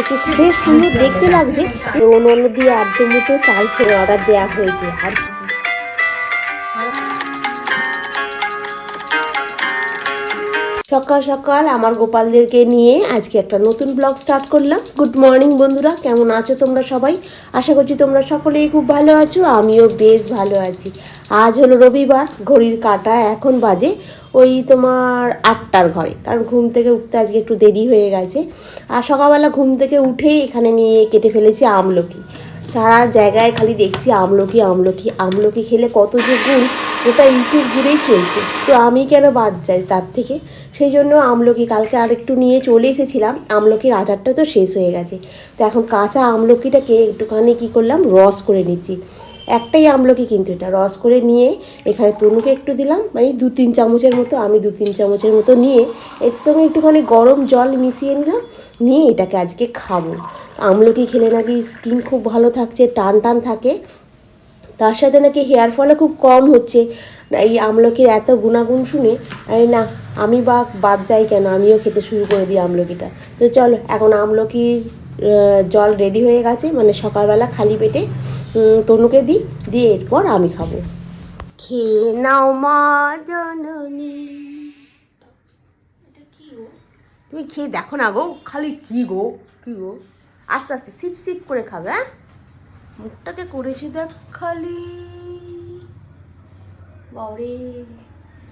একটু বেশ সুন্দর দেখতে লাগছে। অন্য দিয়ে আর্ধ মুঠো চাল অর্ডার দেওয়া হয়েছে। আর সকাল সকাল আমার গোপালদেরকে নিয়ে আজকে একটা নতুন ব্লগ স্টার্ট করলাম। গুড মর্নিং বন্ধুরা, কেমন আছো তোমরা সবাই? আশা করছি তোমরা সকলেই খুব ভালো আছো, আমিও বেশ ভালো আছি। আজ হলো রবিবার, ঘড়ির কাটা, এখন বাজে ওই তোমার আটটার ঘরে। কারণ ঘুম থেকে উঠতে আজকে একটু দেরি হয়ে গেছে। আর সকালবেলা ঘুম থেকে উঠেই এখানে নিয়ে কেটে ফেলেছি আমলকি। সারা জায়গায় খালি দেখছি আমলকি আমলকি আমলকি খেলে কত যে গুণ ওটা ইউটিউব জুড়েই চলছে। তো আমি কেন বাদ যাই তার থেকে? সেই জন্য আমলকি কালকে আরেকটু নিয়ে চলে এসেছিলাম। আমলকির আচারটা তো শেষ হয়ে গেছে। তো এখন কাঁচা আমলকিটাকে একটুখানি কী করলাম, রস করে নিচ্ছি। একটাই আমলকি কিন্তু এটা। রস করে নিয়ে এখানে তনুকে একটু দিলাম মানে দু তিন চামচের মতো, আমি দু তিন চামচের মতো নিয়ে এর সঙ্গে একটুখানি গরম জল মিশিয়ে নিলাম, নিয়ে এটাকে আজকে খাব। আমলকি খেলে নাকি স্কিন খুব ভালো থাকছে, টান টান থাকে। তার সাথে নাকি হেয়ার ফলও খুব কম হচ্ছে। এই আমলকির এত গুণাগুণ শুনে, আরে না, আমি বা বাদ যাই কেন? আমিও খেতে শুরু করে দিই আমলকিটা তো চলো, এখন আমলকির জল রেডি হয়ে গেছে মানে সকালবেলা খালি পেটে তনুকে দিই দিয়ে এরপর আমি খাব। খেয়ে নাও মা জননী। তুমি খেয়ে দেখো না গো খালি কি গো কি গো? আস্তে আস্তে সিপ সিপ করে খাবে হ্যাঁ? মুখটাকে করেছি দেখ খালি। বাবারে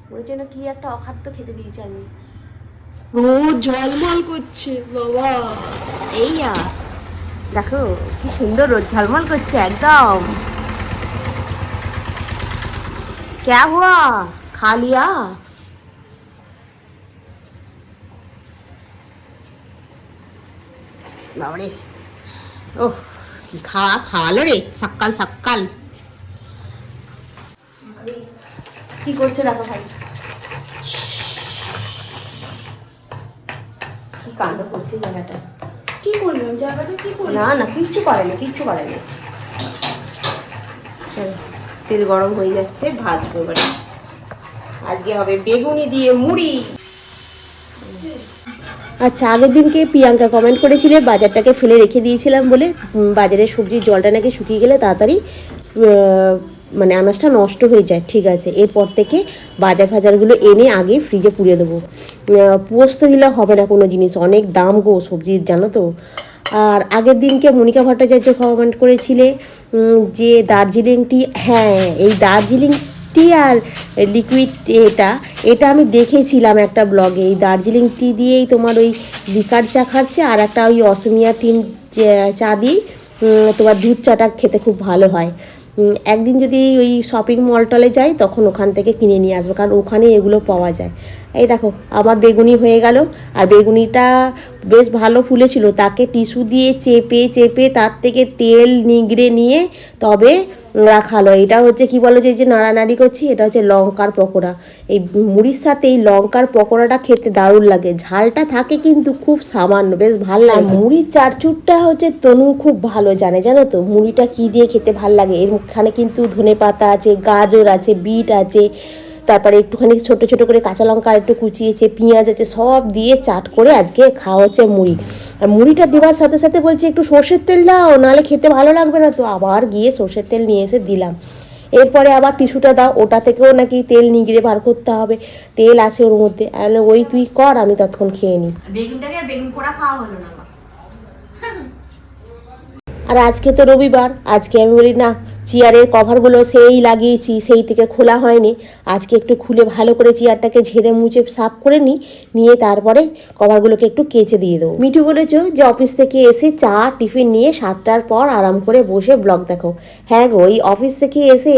মনে হচ্ছে না কি একটা অখাদ্য খেতে দিয়েছি আমি। ও ঝলমল করছে বাবা। এই আ দেখো কি সুন্দর রোদ ঝলমল করছে একদম क्या हुआ खा लिया বাবারে ও কি খাওয়া খাওয়ালো রে সকাল সকাল কি করছে দেখো ভাই কি কাণ্ড করছে জায়গাটা কি করলাম জায়গাটা কি করলাম না না কিচ্ছু করেনি কিচ্ছু করেনি চলো তেল গরম হয়ে যাচ্ছে ভাজবো এবারে। আজকে হবে বেগুনি দিয়ে মুড়ি। আচ্ছা আগের দিনকে প্রিয়াঙ্কা কমেন্ট করেছিলে বাজারটাকে ফেলে রেখে দিয়েছিলাম বলে। বাজারের সবজির জলটা নাকি শুকিয়ে গেলে তাড়াতাড়ি আহ, মানে আনাজটা নষ্ট হয়ে যায়, ঠিক আছে। এরপর থেকে বাজার ফাজারগুলো এনে আগে ফ্রিজে পুড়িয়ে দেবো। পোস্ত দিলে হবে না কোনো জিনিস, অনেক দাম গো সবজির জানো তো। আর আগের দিনকে মনিকা ভট্টাচার্য কমেন্ট করেছিলে যে দার্জিলিং টি হ্যাঁ এই দার্জিলিং টি আর লিকুইড এটা এটা আমি দেখেছিলাম একটা ব্লগে এই দার্জিলিং টি দিয়েই তোমার ওই লিকার চা খাচ্ছে আর একটা ওই অসমিয়া টিন, চা- দিয়েই তোমার দুধ চাটা খেতে খুব ভালো হয়। একদিন যদি ওই শপিং মল টলে যাই, তখন ওখান থেকে কিনে নিয়ে আসব, কারণ ওখানে এগুলো পাওয়া যায়। এই দেখো, আমার বেগুনি হয়ে গেল, আর বেগুনিটা বেশ ভালো ফুলেছিল। তাকে টিস্যু দিয়ে চেপে চেপে তার থেকে তেল নিগড়ে নিয়ে তবে রাখালো এটা হচ্ছে কি বলো যে, এই যে নাড়ানাড়ি করছি, এটা হচ্ছে লঙ্কার পকোড়া। এই মুড়ির সাথে এই লঙ্কার পকোড়াটা খেতে দারুণ লাগে। ঝালটা থাকে কিন্তু খুব সামান্য, বেশ ভালো লাগে। মুড়ির চারচুরটা হচ্ছে তনু খুব ভালো জানে, জানো তো? মুড়িটা কি দিয়ে খেতে ভালো লাগে? এখানে কিন্তু ধনে পাতা আছে, গাজর আছে, বিট আছে তারপরে একটুখানি ছোট ছোট করে কাঁচা লঙ্কা একটু কুচিয়েছে পেঁয়াজ আছে সব দিয়ে চাট করে আজকে খাওয়া হচ্ছে মুড়ি। আর মুড়িটা দেওয়ার সাথে সাথে বলছে একটু সর্ষের তেল দাও নাহলে খেতে ভালো লাগবে না। তো আবার গিয়ে সর্ষের তেল নিয়ে এসে দিলাম। এরপরে আবার টিস্যুটা দাও ওটা থেকেও নাকি তেল নিগড়ে বার করতে হবে। তেল আছে ওর মধ্যে। ওই তুই কর আমি ততক্ষণ খেয়ে নিই। বেগুনটাকে বেগুন পোড়া খাওয়া হলো না। আর আজকে তো রবিবার আজকে আমি বলি না চেয়ারের কভারগুলো সেই লাগিয়েছি, সেই থেকে খোলা হয়নি। আজকে একটু খুলে ভালো করে চেয়ারটাকে ঝেড়ে মুছে সাফ করে নিই, নিয়ে তারপরে কভারগুলোকে একটু কেচে দিয়ে দেবো। মিঠু বলেছ যে, অফিস থেকে এসে চা, টিফিন নিয়ে সাতটার পর আরাম করে বসে ব্লগ দেখো। হ্যাঁ গো, এই অফিস থেকে এসে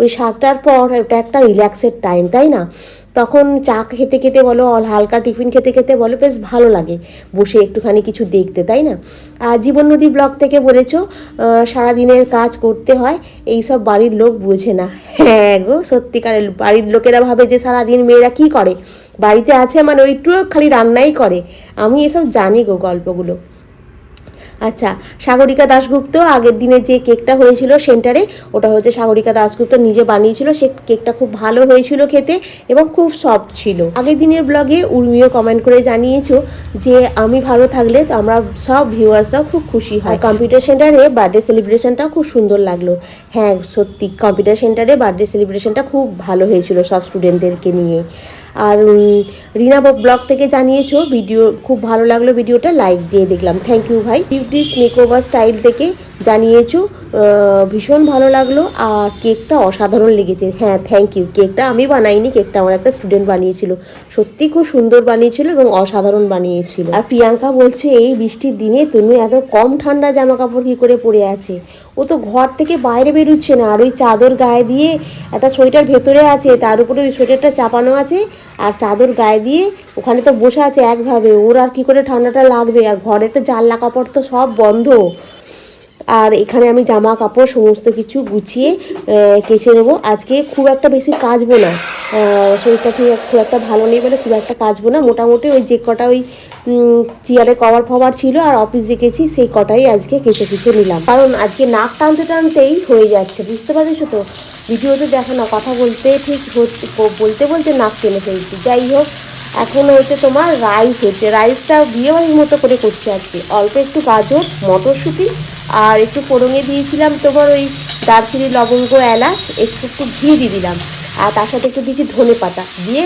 ওই সাতটার পর ওটা একটা রিল্যাক্সের টাইম, তাই না? তখন চা খেতে খেতে বলো হালকা টিফিন খেতে খেতে বলো, বেশ ভালো লাগে বসে একটুখানি কিছু দেখতে, তাই না? আর জীবন নদী ব্লগ থেকে বলেছ সারাদিনের কাজ করতে হয় এই সব বাড়ির লোক বোঝে না। হ্যাঁ গো, সত্যিকারের বাড়ির লোকেরা ভাবে যে সারাদিন মেয়েরা কি করে? বাড়িতে আছে মানে ওইটুকু খালি রান্নাই করে। আমি এসব জানি গো গল্পগুলো। আচ্ছা সাগরিকা দাশগুপ্ত, আগের দিনে যে কেকটা হয়েছিল সেন্টারে, ওটা হচ্ছে সাগরিকা দাশগুপ্ত নিজে বানিয়েছিল। সে কেকটা খুব ভালো হয়েছিল খেতে এবং খুব সফট ছিল। আগের দিনের ব্লগে উর্মিও কমেন্ট করে জানিয়েছো যে, আমি ভালো থাকলে তো আমরা সব ভিউয়ার্সরাও খুব খুশি হয়। কম্পিউটার সেন্টারে বার্থডে সেলিব্রেশনটা খুব সুন্দর লাগল। হ্যাঁ সত্যি কম্পিউটার সেন্টারে বার্থডে সেলিব্রেশনটা খুব ভালো হয়েছিল সব স্টুডেন্টদেরকে নিয়ে। আর রিনা ব্লগ থেকে জানিয়েছো, ভিডিও খুব ভালো লাগল ভিডিওটা লাইক দিয়ে দেখলাম। থ্যাংক ইউ ভাই। বিউটিস মেকওভার স্টাইল থেকে জানিয়েছো ভীষণ ভালো লাগল। আর কেকটা অসাধারণ লেগেছে। হ্যাঁ থ্যাংক ইউ কেকটা আমি বানাইনি, কেকটা আমার একটা স্টুডেন্ট বানিয়েছিল। সত্যি খুব সুন্দর বানিয়েছিল এবং অসাধারণ বানিয়েছিল। আর প্রিয়াঙ্কা বলছে, এই বৃষ্টির দিনে তুমি এত কম ঠান্ডা জামা কাপড় কী করে পরে আছে? ও তো ঘর থেকে বাইরে বেরোচ্ছে না। আর ওই চাদর গায়ে দিয়ে একটা সোয়েটার ভেতরে আছে, তার উপরে ওই সোয়েটারটা চাপানো আছে আর চাদর গায়ে দিয়ে ওখানে তো বসে আছে একভাবে। ওর আর কি করে ঠান্ডাটা লাগবে? আর ঘরে তো জানলা কাপড় তো সব বন্ধ। আর এখানে আমি জামা, কাপড় সমস্ত কিছু গুছিয়ে কেচে নেব। আজকে খুব একটা বেশি কাচবো না। শরীরটা ঠিক, খুব একটা ভালো নেই বলে খুব একটা কাচবো না। মোটামুটি ওই যে কটা ওই চেয়ারে কভার ফভার ছিল আর অফিসে গেছি, সেই কটাই আজকে কেচে কেচে নিলাম। কারণ আজকে নাক টানতে টানতেই হয়ে যাচ্ছে, বুঝতে পারছ তো? ভিডিওতে দেখো না, কথা বলতে ঠিক বলতে বলতে নাক টেনে ফেলছি। যাই হোক এখন হচ্ছে তোমার রাইস হচ্ছে। রাইসটা বিয়েবাড়ির মতো করে করছি আজকে অল্প একটু গাজর, মটরশুঁটি আর একটু ফোড়ঙে দিয়েছিলাম তোমার ওই দারচিনি, লবঙ্গ, এলাচ, একটু একটু ঘি দিয়ে দিলাম। আর তার সাথে একটু দিয়েছি ধনে পাতা। দিয়ে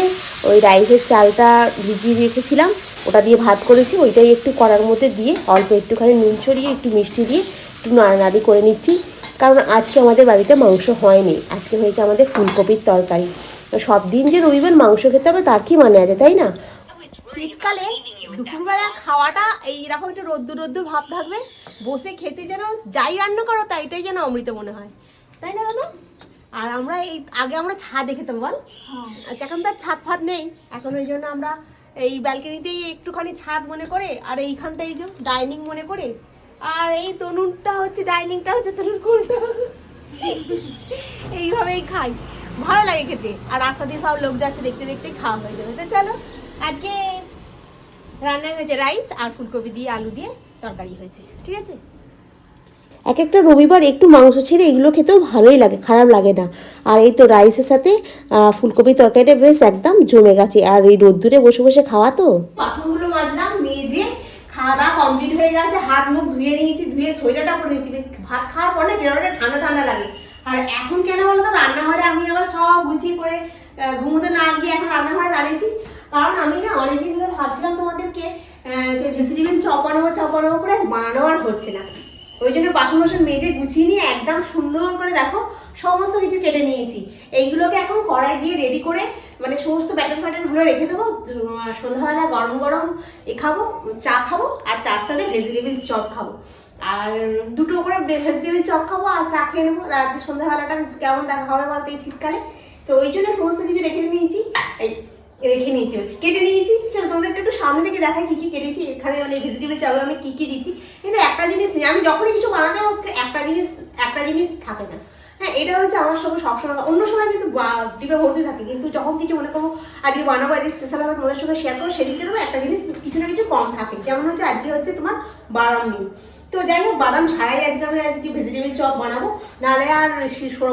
ওই রাইসের চালটা ভিজিয়ে রেখেছিলাম। ওটা দিয়ে ভাত করেছি। ওইটাই একটু করার মধ্যে দিয়ে অল্প একটুখানি নুন ছড়িয়ে, একটু মিষ্টি দিয়ে একটু নাড়ানাড়ি করে নিচ্ছি। কারণ আজকে আমাদের বাড়িতে মাংস হয়নি। আজকে হয়েছে আমাদের ফুলকপির তরকারি। তো সব দিন যে রবিবার মাংস খেতে হবে তার কি মানে আছে তাই না? শীতকালে দুপুরবেলা খাওয়াটা এইরকম একটু রোদ্দুর রোদ্দুর ভাব থাকবে বসে খেতে যেন যাই রান্না করো তাইটাই যেন অমৃত মনে হয়। তাই না জানো আর আমরা এই আগে আমরা ছাদে খেতাম বল। আর এখন তো আর ছাদ ফাদ নেই। এখন ওই জন্য আমরা এই ব্যালকনিতেই একটুখানি ছাদ মনে করে আর এইখানটা এই যে ডাইনিং মনে করে। আর এই তনুনটা হচ্ছে ডাইনিংটা হচ্ছে তনুর কোনটা এইভাবেই খাই। ভালো লাগে খেতে। আর রাস্তা দিয়ে সব লোক যাচ্ছে দেখতে দেখতে খাওয়া হয়ে যাবে। তো চলো আজকে রান্না হয়েছে রাইস আর ফুলকপি দিয়ে আলু দিয়ে তরকারি হয়েছে। ঠিক আছে? এক একটা রবিবার একটু মাংস ছেড়ে এগুলো খেতেও ভালোই লাগে খারাপ লাগে না। আর এই তো রাইসের সাথে আহ, ফুলকপি তরকারিটা বেশ একদম জমে গেছে। আর এই রোদ্দুরে বসে বসে খাওয়া তো? বাসনগুলো মাজলাম মেজে খাওয়া দাওয়া কমপ্লিট হয়ে গেছে হাত মুখ ধুয়ে নিয়েছি ধুয়ে সোয়েটারটা পরে নিয়েছি। ভাত খাওয়ার পর না কেন ঠান্ডা ঠান্ডা লাগে। আর এখন কেন বলো তো রান্নাঘরে আমি আবার সব গুছিয়ে করে ঘুমোতে না গিয়ে এখন রান্নাঘরে দাঁড়িয়েছি। কারণ আমি না অনেকদিন ধরে ভাবছিলাম তোমাদেরকে সেই ভেজিটেবিল চপ বানাবো চপ বানাবো করে বানানো আর হচ্ছে না। ওই জন্য বাসন বাসন মেজে গুছিয়ে নিয়ে একদম সুন্দর করে দেখো, সমস্ত কিছু কেটে নিয়েছি। এইগুলোকে এখন কড়াই দিয়ে রেডি করে মানে সমস্ত ব্যাটার ফ্যাটারগুলো রেখে দেবো সন্ধ্যাবেলা গরম গরম এ খাব, চা খাব, আর তার সাথে ভেজিটেবিল চপ খাব। আর দুটো করে ভেজিটেবিল চপ খাব আর চা খেয়ে নেব। রাত্রে সন্ধ্যাবেলাটা কেমন দেখা হবে বলতো এই শীতকালে? তো ওই জন্য সমস্ত কিছু রেখে নিয়েছি। এই রেখে নিয়েছি। কেটে নিয়েছি। চলো তোমাদেরকে একটু সামনে থেকে দেখাই কী কী কেটেছি। এখানে মানে ভেজিটেবল চাউল আমি কী কী দিচ্ছি। কিন্তু একটা জিনিস নেই, আমি যখনই কিছু বানাতে একটা জিনিস একটা জিনিস থাকে না। হ্যাঁ এটা হচ্ছে আমার সঙ্গে সবসময় অন্য সময় কিন্তু ডিবে ভর্তি থাকে। কিন্তু যখন কিছু মনে করব, আজকে বানাবো, আজকে স্পেশাল ভাবে তোমাদের সঙ্গে শেয়ার করব সেদিকে দেবো একটা জিনিস, কিছু না কিছু কম থাকে। যেমন হচ্ছে আজকে হচ্ছে তোমার বাদাম নিই তো যাই হোক বাদাম ছাড়াই আজকে আমি আজকে ভেজিটেবিল চপ বানাবো। নাহলে আর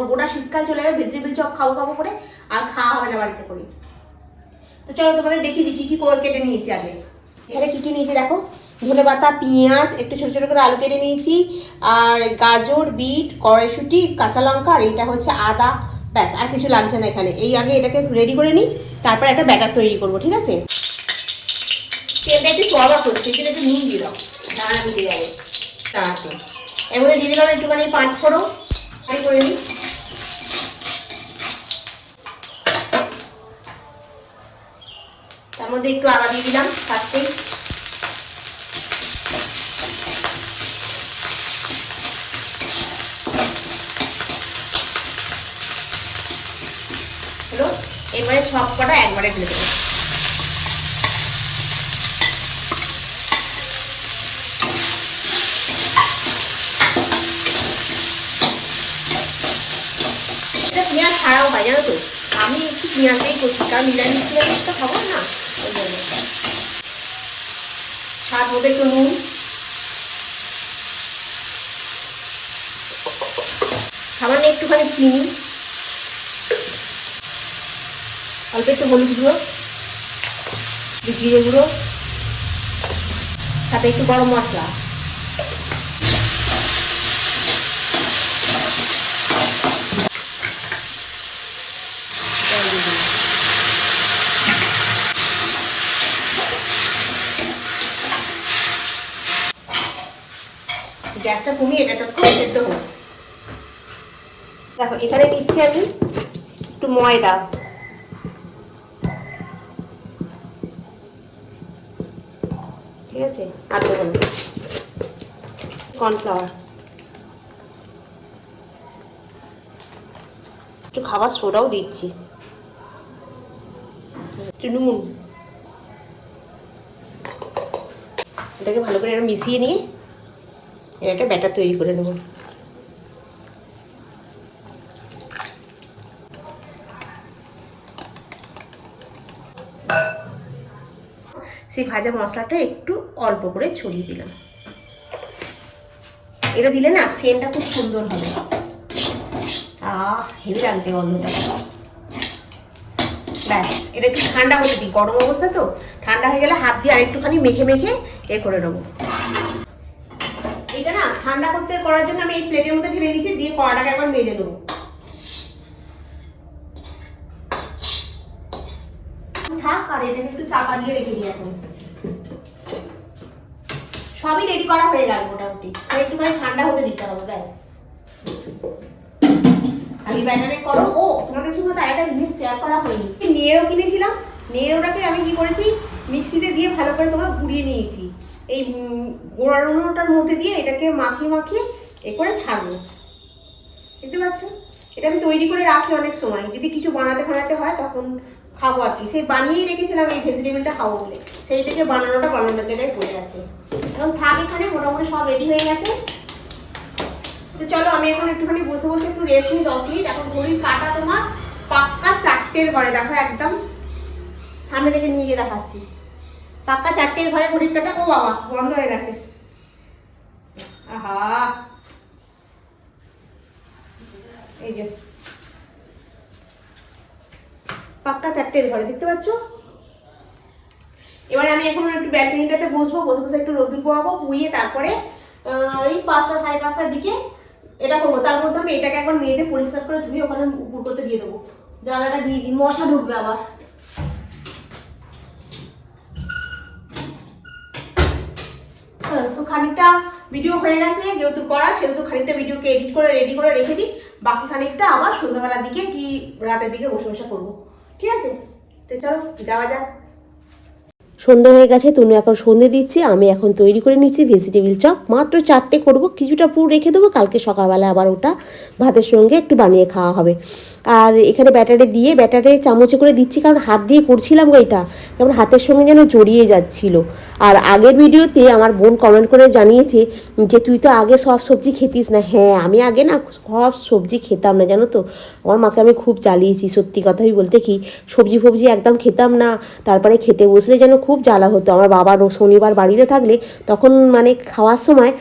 গোটা শীতকাল চলে যাবে ভেজিটেবিল চপ খাব খাব করে, আর খাওয়া হবে না বাড়িতে করে। তো চলো তোমাদের দেখি দিই, কি কি করে কেটে নিয়েছি আগে। এখানে কি কি নিয়েছি দেখো? ধনে পাতা, পেঁয়াজ, একটু ছোটো ছোটো করে আলু কেটে নিয়েছি, আর গাজর, বিট, কড়াইশুটি, কাঁচা লঙ্কা, আর এটা হচ্ছে আদা, ব্যাস, আর কিছু লাগছে না এখানে। এই আগে এটাকে রেডি করে নিই, তারপর একটা ব্যাটার তৈরি করব, ঠিক আছে? তেলটা একটু চড়া করছে সেটা একটু দিয়ে দাও দাঁড়া দিতে যাবে। তাড়াতাড়ি এর দিয়ে দিলাম একটুখানি পাঁচ ফোড়ন ফ্রাই করে নিই তার মধ্যে একটু আদা দিয়ে দিলাম ফার্স্টেই এবারে সব কটা একবারে ঢেলে দেবো এটা পেঁয়াজ ছাড়াও হয়, জানো তো? আমি একটু পেঁয়াজেই করছি, কারণ নিরামিষ পেঁয়াজ তো খাব না? ওই জন্য। স্বাদ মতো একটু নুন। সামান্য একটুখানি চিনি। অল্প একটু হলুদ গুঁড়ো, জিরে গুঁড়ো সাথে একটু গরম মশলা। গ্যাসটা কমিয়ে এটা তখন সেদ্ধ হোক দেখো, এখানে দিচ্ছি আমি একটু ময়দা। ঠিক আছে? আর না। কর্নফ্লাওয়ার। একটু খাবার সোডাও দিচ্ছি। একটু নুন। এটাকে ভালো করে মিশিয়ে নিয়ে এর একটা ব্যাটার তৈরি করে নেব। সেই ভাজা মশলাটা একটু অল্প করে ছড়িয়ে দিলাম। এটা দিলে না সেন্টটা খুব সুন্দর হবে। আহ হেভি লাগছে গন্ধটা। ব্যাস, এটা একটু ঠান্ডা হতে দিই। গরম অবস্থা তো। ঠান্ডা হয়ে গেলে হাত দিয়ে আরেকটুখানি মেখে মেখে এ করে নেব। করতে করার জন্য আমি এই প্লেটের মধ্যে ঢেলে দিচ্ছি দিয়ে কড়াটাকে একবার মেজে নেব। থাক, আর এটাকে একটু চাপা দিয়ে রেখে দিই এখন। সবই রেডি করা হয়ে গেল মোটামুটি। একটুখানি ঠান্ডা হতে দিতে হবে, ব্যাস। খালি ব্যাটারে করো। ও, তোমাদের সঙ্গে তো একটা জিনিস শেয়ার করা হয়নি। নেড়ো কিনেছিলাম। নেড়োটাকে আমি কি করেছি, মিক্সিতে দিয়ে ভালো করে তোমার ঘুরিয়ে নিয়েছি। এই গোড়ানোটার মধ্যে দিয়ে এটাকে মাখিয়ে মাখিয়ে এ করে ছাড়বো। দেখতে পাচ্ছ? এটা আমি তৈরি করে রাখি অনেক সময়। যদি কিছু বানাতে বানাতে হয় তখন খাব আর কি। সেই বানিয়েই রেখেছিলাম এই ভেজিটেবলটা খাব বলে। সেই থেকে বানানোটা বানানোর জায়গায় পড়ে গেছে। এখন থাক এখানে, মোটামুটি সব রেডি হয়ে গেছে। তো চলো, আমি এখন একটুখানি বসে বসে একটু রেস্ট নিই দশ মিনিট। এখন ঘড়ির কাটা তোমার পাক্কা চারটের ঘরে। দেখো একদম সামনে থেকে নিয়ে দেখাচ্ছি। পাক্কা চারটের ঘরে ঘড়ির কাটা ও বাবা। বন্ধ হয়ে গেছে। আহা। এই যে। পাক্কা চারটের ঘরে, দেখতে পাচ্ছ? এবারে আমি এখন একটু ব্যালকনিটাতে বসবো, বসে বসে একটু রোদ্দুর পোয়াবো পুইয়ে তারপরে এই পাঁচটা সাড়ে পাঁচটার দিকে এটা করব। তার মধ্যে আমি এটাকে এখন মেজে পরিষ্কার করে ধুয়ে ওখানে উপর করতে দিয়ে দেবো। জায়গাটা দিয়ে দিই, মশা ঢুকবে আবার। খানিকটা ভিডিও হয়ে গেছে, যেহেতু করা সেহেতু খানিকটা ভিডিওকে এডিট করে রেডি করে রেখে দিই। বাকি খানিকটা আবার সন্ধ্যাবেলার দিকে কি রাতের দিকে বসে বসে করব। ঠিক আছে? তো চলো, যাওয়া যাক। সন্ধে হয়ে গেছে, তনু এখন সন্ধে দিচ্ছে, আমি এখন তৈরি করে নিচ্ছি ভেজিটেবিল চপ। মাত্র চারটে করব, কিছুটা পুর রেখে দেবো, কালকে সকালবেলা আবার ওটা ভাতের সঙ্গে একটু বানিয়ে খাওয়া হবে। আর এখানে ব্যাটারে দিয়ে, ব্যাটারে চামচে করে দিচ্ছি, কারণ হাত দিয়ে করছিলাম গো এটা, কেমন হাতের সঙ্গে যেন জড়িয়ে যাচ্ছিল। আর আগের ভিডিওতে আমার বোন কমেন্ট করে জানিয়েছে যে, তুই তো আগে সব সবজি খেতিস না। হ্যাঁ আমি আগে না সব সবজি খেতাম না, জানো তো? আমার মাকে আমি খুব জ্বালিয়েছি সত্যি কথাই বলতে কি, সবজি ফবজি একদম খেতাম না, তারপরে খেতে বসলে যেন খুব জ্বালা হতো। আমার বাবা শনিবার বাড়িতে থাকলে তখন মানে খাওয়ার সময়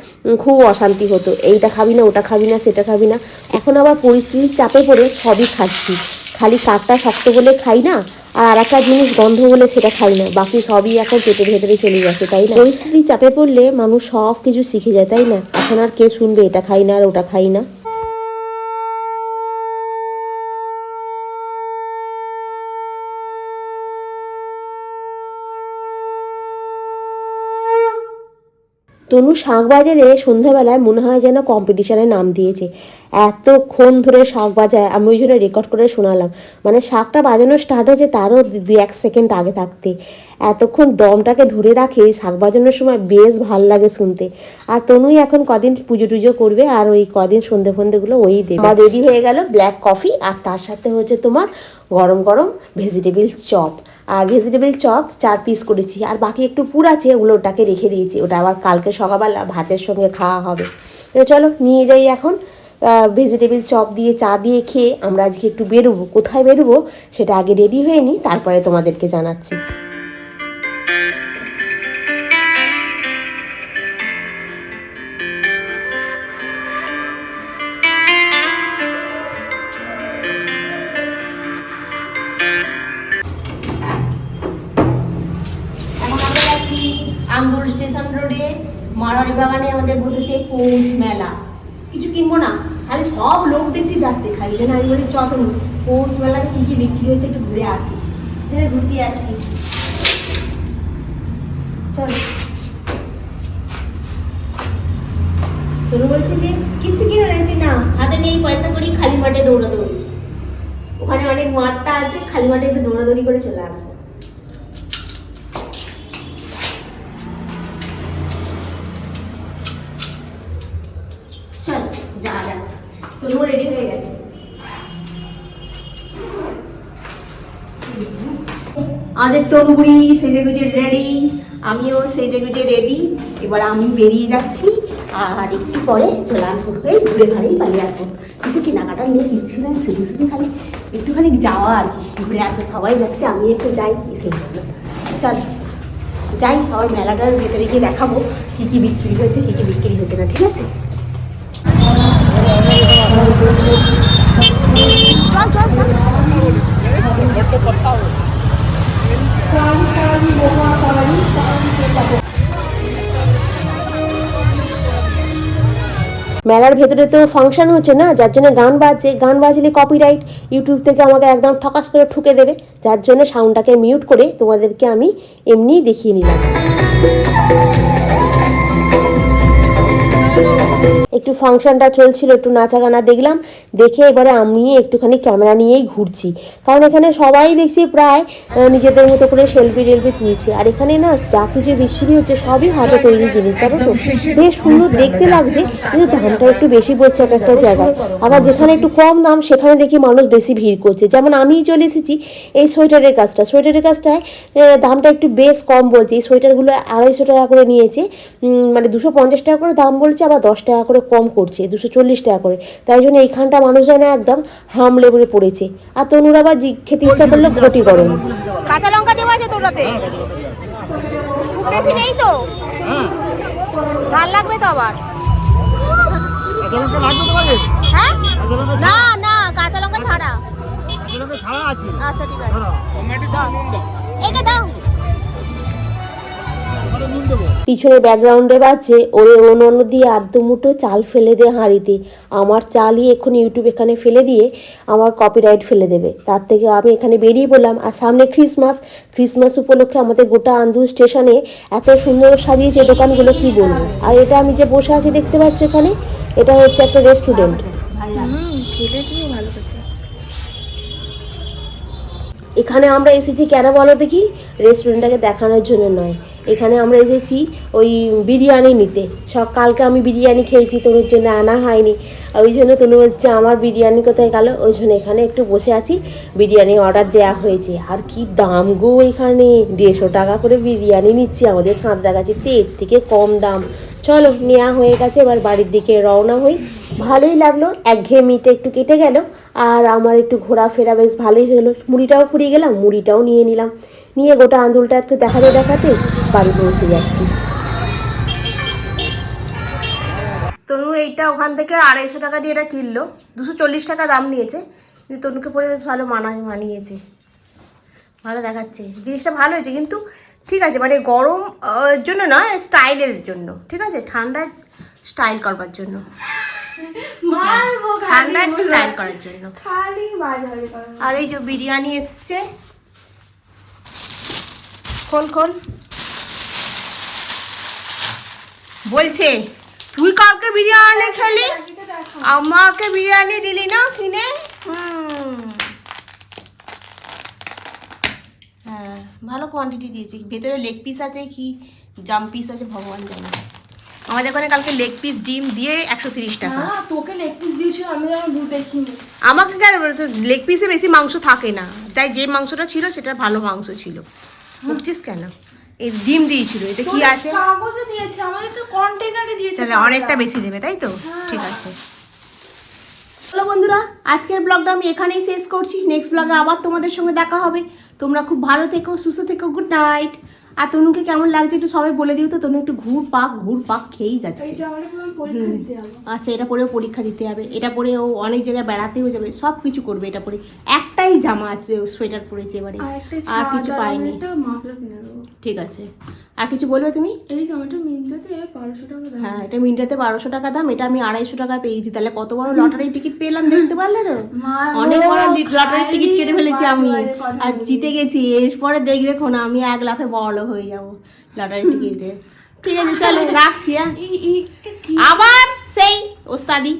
খুব অশান্তি হতো। এইটা খাবি না, ওটা খাবি না, সেটা খাবি না। এখন আবার পরিস্থিতির চাপে পড়ে সবই খাচ্ছি। খালি কাকটা শক্ত বলে খাই না, আর আর একটা জিনিস গন্ধ বলে সেটা খাই না। বাকি সবই এখন পেটের ভেতরে চলে যাচ্ছে তাই না? পরিস্থিতির চাপে পড়লে মানুষ সব কিছু শিখে যায়, তাই না? এখন আর কে শুনবে, এটা খাই না আর ওটা খাই না? তনু শাঁখ বাজারে সন্ধ্যাবেলায় মনে হয় যেন কম্পিটিশনে নাম দিয়েছে। এতক্ষণ ধরে শাঁখ বাজায় আমি ওই জন্য রেকর্ড করে শোনালাম। মানে শাঁখটা বাজানো স্টার্ট হয়েছে তারও দু এক সেকেন্ড আগে থাকতে। এতক্ষণ দমটাকে ধরে রাখে শাঁখ বাজানোর সময় বেশ ভালো লাগে শুনতে। আর তনুই এখন কদিন পুজো টুজো করবে আর ওই কদিন সন্ধে ফন্ধেগুলো ওই দেবে। আমার রেডি হয়ে গেল ব্ল্যাক কফি আর তার সাথে হচ্ছে তোমার গরম গরম ভেজিটেবিল চপ আর ভেজিটেবিল চপ চার পিস করেছি। আর বাকি একটু পুর আছে, ওগুলো ওটাকে রেখে দিয়েছি। ওটা আবার কালকে সকালবেলা ভাতের সঙ্গে খাওয়া হবে। তো চলো, নিয়ে যাই এখন। ভেজিটেবিল চপ দিয়ে, চা দিয়ে খেয়ে আমরা আজকে একটু বেরোবো। কোথায় বেরোবো, সেটা আগে রেডি হয়ে নিই, তারপরে তোমাদেরকে জানাচ্ছি। যেন আমি বলি চত পৌষ মেলাতে কী কী বিক্রি হচ্ছে একটু ঘুরে আসি। হ্যাঁ ঘুরতে যাচ্ছি। চলো। তনু বলছে যে, কিচ্ছু কিনে নিয়েছি না। হাতে নেই পয়সা করি, খালি মাঠে দৌড়াদৌড়ি। ওখানে অনেক মাঠটা আছে, খালি মাঠে একটু দৌড়াদৌড়ি করে চলে আসব চল যা যা তনুও রেডি হয়ে গেছে আমাদের তরুগুড়ি সেজে গুজে রেডি আমিও সেজে গুজে রেডি। এবার আমি বেরিয়ে যাচ্ছি, আর একটু পরে চলে আসব, এই ঘুরে ঘাড়েই পালিয়ে আসব। কিছু কেনাকাটা নিয়ে কিচ্ছু না শুধু শুধু খালি একটুখানি যাওয়া আর কি, ঘুরে আসে, সবাই যাচ্ছে, আমি একটু যাই সেই জন্য। চল, যাই, আবার মেলাটার ভেতরে গিয়ে দেখাবো, কী কী বিক্রি হয়েছে, কী কী বিক্রি হয়েছে না, ঠিক আছে? চল চল চল। মেলার ভেতরে তো ফাংশন হচ্ছে না, যার জন্য গান বাজছে, গান বাজলে কপিরাইট ইউটিউব থেকে আমাকে একদম ঠকাস করে ঠুকে দেবে, যার জন্য সাউন্ডটাকে মিউট করে তোমাদেরকে আমি এমনি দেখিয়ে নিলাম। একটু ফাংশনটা চলছিল, একটু নাচা গানা দেখলাম, দেখে এবারে আমি একটুখানি ক্যামেরা নিয়েই ঘুরছি। কারণ এখানে সবাই দেখছি প্রায় নিজেদের মতো করে সেলফি টেলফি তুলছে। আর এখানে না, যা কিছু বিক্রি হচ্ছে, সবই হাতে তৈরি জিনিস, জানো তো? বেশ সুন্দর দেখতে লাগছে, কিন্তু দামটা একটু বেশি পড়ছে এক একটা জায়গায়। আবার যেখানে একটু কম দাম, সেখানে দেখি মানুষ বেশি ভিড় করছে। যেমন আমিই চলে এসেছি এই সোয়েটারের কাজটা। সোয়েটারের কাজটায় দামটা একটু বেশ কম বলছে। এই সোয়েটারগুলো আড়াইশো টাকা করে নিয়েছে মানে দুশো পঞ্চাশ টাকা করে দাম বলছে, আবার দশ টাকা করে কম করছে দুশো চল্লিশ টাকা করে। তাই জন্য এইখানটা মানুষ মানুষজন একদম হাম লেবুরে পড়েছে। আর তনুর আবার খেতে ইচ্ছা করলে ঘটি গরম কাঁচা লঙ্কা দেওয়া আছে তোটাতে খুব বেশি নেই তো? ঝাল লাগবে তো আবার। কাঁচা লঙ্কা হ্যাঁ? না না কাঁচা লঙ্কা ছাড়া। আচ্ছা ঠিক আছে। দাও। পিছনে ব্যাকগ্রাউন্ডে বাজছে, ওরে অন্য অন্য দিয়ে আর্ধ মুঠো চাল ফেলে দে হাঁড়িতে। আমার চালই এখন ইউটিউব এখানে ফেলে দিয়ে আমার কপিরাইট ফেলে দেবে। তার থেকে আমি এখানে বেরিয়ে বললাম আর সামনে ক্রিসমাস ক্রিসমাস উপলক্ষে আমাদের গোটা আন্দুল স্টেশনে এত সুন্দর সাজিয়েছে দোকানগুলো, কি বলব? আর এটা আমি যে বসে আছি, দেখতে পাচ্ছি এখানে? এটা হচ্ছে একটা রেস্টুরেন্ট এখানে আমরা এসেছি কেন বলো দেখি? রেস্টুরেন্টটাকে দেখানোর জন্য নয়। এখানে আমরা এসেছি ওই বিরিয়ানি নিতে। সব কালকে আমি বিরিয়ানি খেয়েছি, তনুর জন্য আনা হয়নি। আর ওই জন্য তনু হচ্ছে আমার বিরিয়ানি কোথায় গেল? ওই জন্য এখানে একটু বসে আছি। বিরিয়ানি অর্ডার দেওয়া হয়েছে। আর কি দাম গো এখানে? দেড়শো টাকা করে বিরিয়ানি নিচ্ছি। আমাদের সাঁতরাগাছিতে এর থেকে কম দাম। চলো নেওয়া হয়ে গেছে। এবার বাড়ির দিকে রওনা হই। ভালোই লাগল। একঘেয়েমিতে একটু কেটে গেল। আর আমার একটু ঘোরাফেরা বেশ ভালোই হলো। মুড়িটাও ফুরিয়ে গেলাম, মুড়িটাও নিয়ে নিলাম। নিয়ে গোটা আন্দুলটা একটু দেখাতে দেখাতে বাড়ি পৌঁছে যাচ্ছি। তনু এইটা ওখান থেকে আড়াইশো টাকা দিয়ে এটা কিনলো। দুশো চল্লিশ টাকা দাম নিয়েছে। কিন্তু তনুকে পরে বেশ ভালো মানায় মানিয়েছে। ভালো দেখাচ্ছে। জিনিসটা ভালো হয়েছে কিন্তু ঠিক আছে মানে গরম জন্য না স্টাইলের জন্য। ঠিক আছে? ঠান্ডায় স্টাইল করবার জন্য। ঠান্ডায় স্টাইল করার জন্য। আর এই যে বিরিয়ানি এসছে। খোল খোল। বলছে তুই কাউকে বিরিয়ানি খেলি? আমাকে বিরিয়ানি দিলি না কিনে? হুম। হ্যাঁ ভালো কোয়ান্টিটি দিয়েছে। ভেতরে লেগ পিস আছে কি? জাম পিস আছে ভগবান জানে। আমাদের ওখানে কালকে লেগ পিস ডিম দিয়ে একশো তিরিশ টাকা। হ্যাঁ তোকে লেগ পিস দিয়েছিল আমি দেখিনি। আমাকে কেন লেগ পিসে বেশি মাংস থাকে না। তাই যে মাংসটা ছিল সেটা ভালো মাংস ছিল। বুঝছিস কেন? এই ডিম দিয়েছিল এটা কি আছে? কাগজে দিয়েছে আমাদের তো কন্টেনারে দিয়েছে তাহলে অনেকটা বেশি দেবে তাই তো? ঠিক আছে। হ্যালো বন্ধুরা আজকের ব্লগটা আমি এখানেই শেষ করছি। নেক্সট ব্লগে আবার তোমাদের সঙ্গে দেখা হবে। তোমরা খুব ভালো থেকো সুস্থ থেকো গুড নাইট আর তনুকে কেমন লাগছে একটু সবাই বলে দিও তো তনু একটু ঘুর পাক ঘুর পাক খেয়েই যাচ্ছে। আচ্ছা এটা পরেও পরীক্ষা দিতে হবে। এটা পরে ও অনেক জায়গায় বেড়াতেও যাবে সব কিছু করবে এটা পরে। একটাই জামা আছে সোয়েটার পরেছে এবারে। আর কিছু পাইনি ঠিক আছে। আর কিছু বলবে তুমি? এই টমেটো মিনটাতে বারোশো টাকা হ্যাঁ এটা মিনিটাতে বারোশো টাকা দাম এটা আমি আড়াইশো টাকা পেয়েছি। তাহলে কত বড় লটারি টিকিট পেলাম দেখতে পারলে তো? অনেক বড় লটারি টিকিট কেটে ফেলেছি আমি। আর জিতে গেছি। এরপরে দেখবে কোন আমি এক লাফে বড় হয়ে যাব লটারি টিকিটে। ঠিক আছে চলো রাখছি হ্যাঁ। আবার সেই ওস্তাদি।